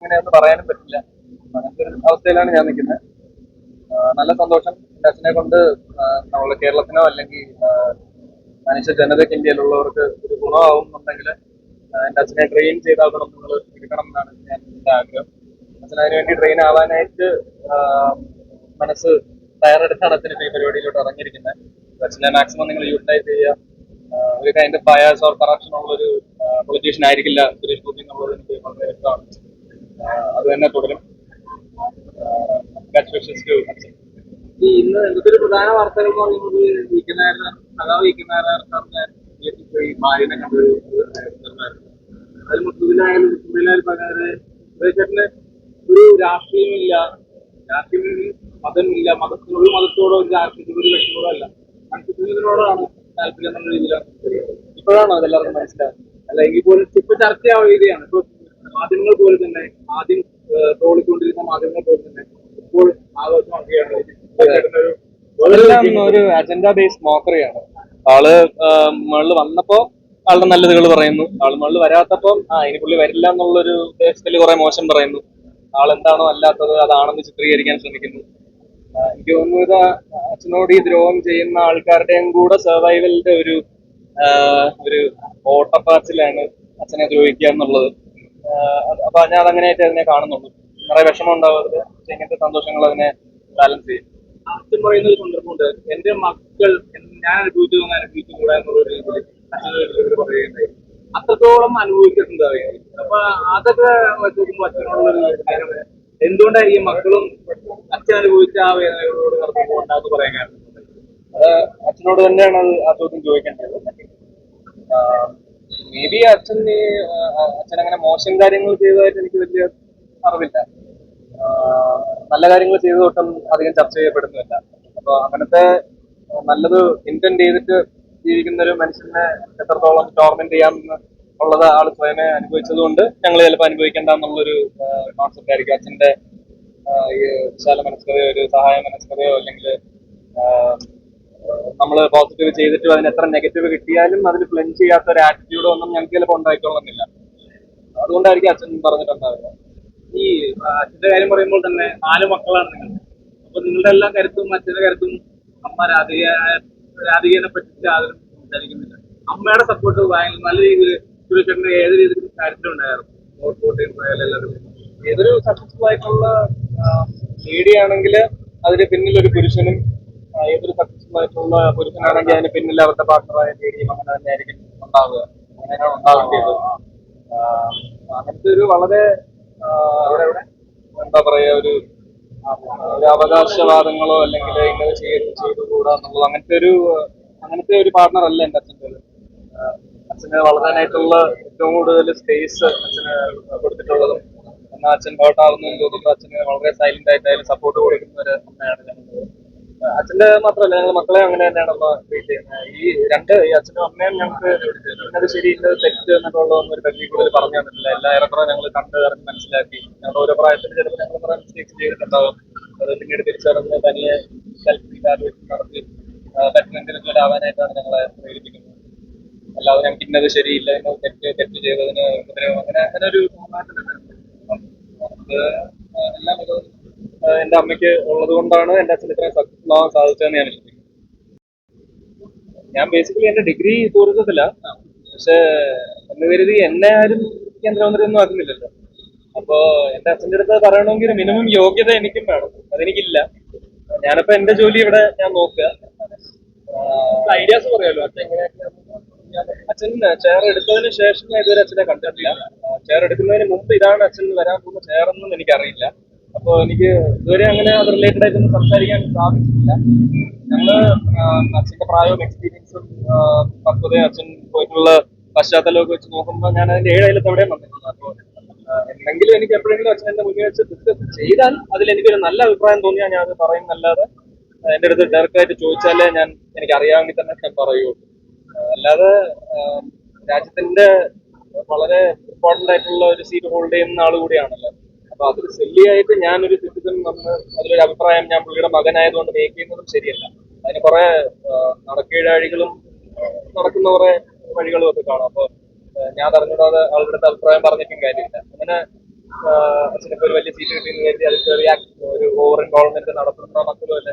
അങ്ങനെയൊന്നും പറയാനും പറ്റില്ല. അങ്ങനത്തെ ഒരു അവസ്ഥയിലാണ് ഞാൻ നിൽക്കുന്നത്. നല്ല സന്തോഷം എന്റെ അച്ഛനെ കൊണ്ട് നമ്മളെ കേരളത്തിനോ അല്ലെങ്കിൽ മനുഷ്യ ജനതയ്ക്ക് ഇന്ത്യയിലുള്ളവർക്ക് ഒരു ഗുണമാവുന്നുണ്ടെങ്കിൽ എന്റെ അച്ഛനെ ട്രെയിൻ ചെയ്താകണം നിങ്ങൾ എടുക്കണം എന്നാണ് ഞാൻ എന്റെ ആഗ്രഹം. അച്ഛൻ അതിനു വേണ്ടി ട്രെയിൻ ആവാനായിട്ട് മനസ്സ് തയ്യാറെടുത്താണ് അച്ഛൻ ഈ പരിപാടിയിലോട്ട് ഇറങ്ങിയിരിക്കുന്നത്. അച്ഛനെ മാക്സിമം നിങ്ങൾ യൂട്ടിലൈസ് ചെയ്യുക. ഒരു kind of bias or corruption ഉള്ളൊരു പൊളിറ്റീഷ്യൻ ആയിരിക്കില്ല സുരേഷ് ഗോപി എന്നുള്ളത് എനിക്ക് വളരെ വ്യക്തമാണ്. അത് തന്നെ തുടരും. ഇന്നത്തെ പ്രധാന വാർത്തകൾ എന്ന് പറയുന്നത് സഖാവ് വീക്കനായ വീട്ടിൽ പോയി ഭാര്യനെ ഇതുണ്ടായിരുന്നു. അതിൽ സുരേഷേട്ടന് ഒരു രാഷ്ട്രീയമില്ല. രാഷ്ട്രീയം മതമില്ല. മതത്തിന് ഒരു മതത്തോടോ ഒരു രാഷ്ട്രീയത്തോടോ ഒരു വ്യക്തിയോടോ അല്ല. മനുഷ്യത്തിനോടാണ് താല്പര്യം എന്നുള്ള രീതിയിലാണ്. ഇപ്പോഴാണോ അതെല്ലാവർക്കും മനസ്സിലാവുന്നത്? അല്ല എങ്കിൽ പോലും ഇപ്പൊ ചർച്ചയാവുകയാണ് ഇപ്പൊ മാധ്യമങ്ങൾ പോലെ തന്നെ ആദ്യം ട്രോളിക്കൊണ്ടിരുന്ന മാധ്യമങ്ങൾ പോലെ തന്നെ ഇപ്പോൾ ആഘോഷമാക്കുകയാണ് ഒരു അജണ്ട ബേസ്ഡ് മോക്കറിയാണ് ആൾ മുകളിൽ വന്നപ്പോ ആളുടെ നല്ലതുകൾ പറയുന്നു. ആൾ മുകളിൽ വരാത്തപ്പം ആ ഇനി പുള്ളി വരില്ല എന്നുള്ളൊരു ഉദ്ദേശത്തിൽ കുറെ മോശം പറയുന്നു. ആളെന്താണോ അല്ലാത്തത് അതാണെന്ന് ചിത്രീകരിക്കാൻ ശ്രമിക്കുന്നു. എനിക്ക് തോന്നുന്നു ഇത് അച്ഛനോട് ഈ ദ്രോഹം ചെയ്യുന്ന ആൾക്കാരുടെയും കൂടെ സർവൈവലിന്റെ ഒരു ഒരു ഓട്ടപ്പാച്ചിലാണ് അച്ഛനെ ദ്രോഹിക്കുക എന്നുള്ളത്. അപ്പൊ ഞാൻ അങ്ങനെയായിട്ട് അതിനെ കാണുന്നുള്ളൂ. നിറയെ വിഷമം ഉണ്ടാവരുത് പക്ഷെ ഇങ്ങനത്തെ സന്തോഷങ്ങൾ അതിനെ ബാലൻസ് ചെയ്യും. അച്ഛൻ പറയുന്ന ഒരു സന്ദർഭമുണ്ട്. എന്റെ മക്കൾ ഞാൻ അനുഭവിച്ചു തോന്നുന്ന അനുഭവിച്ചു കൂടാ എന്നുള്ള രീതിയിൽ അച്ഛനോട് പറയുകയുണ്ടായി. അത്രത്തോളം അനുഭവിച്ചിട്ടുണ്ട്. അപ്പൊ അതൊക്കെ നോക്കുമ്പോൾ അച്ഛനോടുള്ള സ്നേഹം എന്തുകൊണ്ടായിരിക്കും മക്കളും അച്ഛൻ അനുഭവിച്ച ആ വേദനകളോട് നടത്തുന്നുണ്ടാന്ന് പറയാൻ കാരണം? അത് അച്ഛനോട് തന്നെയാണ് അത് ആ ചോദ്യം ചോദിക്കേണ്ടത്. മേ ബി ആ, അച്ഛൻ അങ്ങനെ മോശം കാര്യങ്ങൾ ചെയ്തതായിട്ട് എനിക്ക് വലിയ അറിവില്ല. നല്ല കാര്യങ്ങൾ ചെയ്തതൊട്ടും അധികം ചർച്ച ചെയ്യപ്പെടുന്നില്ല അപ്പൊ അങ്ങനത്തെ നല്ലത് ഇന്റന്റ് ചെയ്തിട്ട് ജീവിക്കുന്ന ഒരു മനുഷ്യനെ എത്രത്തോളം ടോർമെന്റ് ചെയ്യാമെന്ന് ഉള്ളത് ആൾ സ്വയമേ അനുഭവിച്ചത് കൊണ്ട് ഞങ്ങൾ ചിലപ്പോൾ അനുഭവിക്കേണ്ട എന്നുള്ളൊരു കോൺസെപ്റ്റ് ആയിരിക്കും അച്ഛന്റെ ഈ വിശാല മനസ്കതയോ ഒരു സഹായ മനസ്കതയോ അല്ലെങ്കിൽ നമ്മൾ പോസിറ്റീവ് ചെയ്തിട്ടും അതിന് എത്ര നെഗറ്റീവ് കിട്ടിയാലും അതിൽ ബ്ലെൻഡ് ചെയ്യാത്ത ഒരു ആറ്റിറ്റ്യൂഡ് ഒന്നും ഞങ്ങൾക്ക് ചിലപ്പോൾ ഉണ്ടായിക്കൊള്ളുന്നില്ല. അതുകൊണ്ടായിരിക്കും അച്ഛൻ പറഞ്ഞിട്ടുണ്ടാവുക. ഈ അച്ഛന്റെ കാര്യം പറയുമ്പോൾ തന്നെ നാല് മക്കളാണ് നിങ്ങൾ അപ്പൊ നിങ്ങളുടെ എല്ലാ കരുത്തും അച്ഛന്റെ കരുത്തും അമ്മ രാധിക രാധികനെ പറ്റി ആരും സംസാരിക്കുന്നില്ല. അമ്മയുടെ സപ്പോർട്ട് ഭയങ്കര നല്ല രീതിയിൽ സുരേഷേട്ടന്റെ ഏത് രീതിയിൽ കാര്യത്തിലുണ്ടായിരുന്നു? ഉണ്ടായിരുന്നു ഏതൊരു സക്സസ്ഫുൾ ആയിട്ടുള്ള ലേഡിയാണെങ്കിൽ അതിന് പിന്നിൽ ഒരു പുരുഷനും ഏതൊരു സക്സസ്ഫുൾ ആയിട്ടുള്ള പുരുഷനാണെങ്കിൽ അതിന് പിന്നിൽ അവരുടെ പാർട്ണറായ ലേഡിയും അങ്ങനെ തന്നെ ആയിരിക്കും ഉണ്ടാവുക. അങ്ങനെയാണ് ഉണ്ടാവേണ്ടത്. അങ്ങനത്തെ ഒരു വളരെ എന്താ പറയാ ഒരു ഒരു അവകാശവാദങ്ങളോ അല്ലെങ്കിൽ ഇങ്ങനെ ചെയ്ത് ചെയ്തുകൂടാ എന്നുള്ളത് അങ്ങനത്തെ ഒരു അങ്ങനത്തെ ഒരു പാർട്ണർ അല്ല എന്റെ അച്ഛന്റെ അച്ഛന് വളരാനായിട്ടുള്ള ഏറ്റവും കൂടുതൽ സ്പേസ് അച്ഛന് കൊടുത്തിട്ടുള്ളതും. എന്നാൽ അച്ഛൻ ഹേർട്ട് ആവുന്നതെന്ന് തോന്നുമ്പോൾ അച്ഛന് വളരെ സൈലന്റ് ആയിട്ടായാലും സപ്പോർട്ട് കൊടുക്കുന്ന ഒരു അമ്മയാണ് അച്ഛന്റെ മാത്രമല്ല ഞങ്ങൾ മക്കളെ അങ്ങനെ തന്നെയാണ് ട്രീറ്റ് ചെയ്യുന്നത്. ഈ രണ്ട് ഈ അച്ഛനും അമ്മയും ഞങ്ങൾക്ക് ഇന്നത് ശരിയില്ല തെറ്റ് എന്നൊക്കെയുള്ളതൊന്നും ഒരു പരിധി കൂടുതൽ പറഞ്ഞു തന്നിട്ടില്ല. എല്ലാ ഏറെക്കുറെ ഞങ്ങൾ കണ്ട് അറിഞ്ഞ് മനസ്സിലാക്കി. ഞങ്ങൾ ഓരോ പ്രായത്തിൽ ചിലപ്പോൾ ഞങ്ങൾ കുറെ മിസ്റ്റേക്സ് ചെയ്തിട്ടുണ്ടാവും. അത് പിന്നീട് തിരിച്ചറിഞ്ഞ് തനിയെ സെൽഫ് നടത്തി ബെറ്റർ ആവാനായിട്ടാണ് ഞങ്ങളെ പ്രേരിപ്പിക്കുന്നത്. അല്ലാതെ ഞങ്ങൾക്ക് ഇന്നത് ശരിയില്ല ഇന്നത് തെറ്റ് തെറ്റ് ചെയ്തതിന് അങ്ങനെ അങ്ങനെ ഒരു അത് എല്ലാം എന്റെ അമ്മയ്ക്ക് ഉള്ളത് കൊണ്ടാണ് എന്റെ അച്ഛൻ ഇത്രയും ആവാൻ സാധിച്ചതെന്ന് ഞാൻ വിശ്വസിക്കുന്നു ഞാൻ ബേസിക്കലി എന്റെ ഡിഗ്രി ടൂറിസത്തില പക്ഷെ എന്ന് കരുതി എന്നെ ആരും കേന്ദ്രമന്ത്രി ഒന്നും ആക്കുന്നില്ലല്ലോ. അപ്പോ എന്റെ അച്ഛന്റെ അടുത്ത് പറയണമെങ്കിൽ മിനിമം യോഗ്യത എനിക്കും വേണം. അതെനിക്കില്ല. ഞാനിപ്പോ എന്റെ ജോലി ഇവിടെ ഞാൻ നോക്കുക. ഐഡിയാസ് പറയാലോ? അച്ഛൻ അച്ഛൻ ചെയർ എടുത്തതിന് ശേഷം ഞാൻ ഇതുവരെ അച്ഛനെ കണ്ടിട്ടില്ല. ചെയർ എടുക്കുന്നതിന് മുമ്പ് ഇതാണ് അച്ഛൻ വരാൻ പോകുന്ന ചെയർ എന്നും എനിക്കറിയില്ല. അപ്പൊ എനിക്ക് ഇതുവരെ അങ്ങനെ അത് റിലേറ്റഡ് ആയിട്ടൊന്നും സംസാരിക്കാൻ സാധിച്ചിട്ടില്ല. ഞങ്ങൾ ആ, അച്ഛന്റെ പ്രായവും എക്സ്പീരിയൻസും പക്വതയും അച്ഛൻ പോയിട്ടുള്ള പശ്ചാത്തലമൊക്കെ വെച്ച് നോക്കുമ്പോൾ ഞാൻ അതിന്റെ ഏഴായാലും എവിടെയും വന്നിട്ടില്ല. അപ്പൊ എന്തെങ്കിലും എനിക്ക് എപ്പോഴെങ്കിലും അച്ഛൻ എന്റെ മുന്നിൽ വെച്ച് ഡിസ്കസ് ചെയ്താൽ അതിൽ എനിക്കൊരു നല്ല അഭിപ്രായം തോന്നിയാൽ ഞാൻ അത് പറയുന്നല്ലാതെ എന്റെ അടുത്ത് ഡയറക്റ്റ് ആയിട്ട് ചോദിച്ചാലേ ഞാൻ എനിക്ക് അറിയാമെങ്കിൽ തന്നെ ഞാൻ പറയുള്ളൂ. അല്ലാതെ രാജ്യത്തിന്റെ വളരെ ഇമ്പോർട്ടന്റ് ആയിട്ടുള്ള ഒരു സീറ്റ് ഹോൾഡ് ചെയ്യുന്ന ആൾ കൂടിയാണല്ലോ. അപ്പൊ അതിൽ ശല്യമായിട്ട് ഞാനൊരു സിറ്റിസൺ വന്ന് അതിലൊരു അഭിപ്രായം ഞാൻ പുള്ളിയുടെ മകനായതുകൊണ്ട് മേക്ക് ചെയ്യുന്നതും ശരിയല്ല. അതിന് കുറെ നടക്കീഴാഴികളും നടക്കുന്ന കുറെ വഴികളും ഒക്കെ കാണും. അപ്പൊ ഞാൻ അറിഞ്ഞൂടാതെ ആളുടെ അഭിപ്രായം പറഞ്ഞിട്ടും കാര്യമില്ല. അങ്ങനെ അച്ഛനൊക്കെ ഒരു വലിയ സീറ്റ് കിട്ടിയെന്ന് കരുതി അതിൽ ഒരു ഓവർ ഇൻവോൾവ്മെന്റ് നടത്തുന്ന മക്കളും അല്ല